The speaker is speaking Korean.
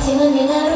지문이는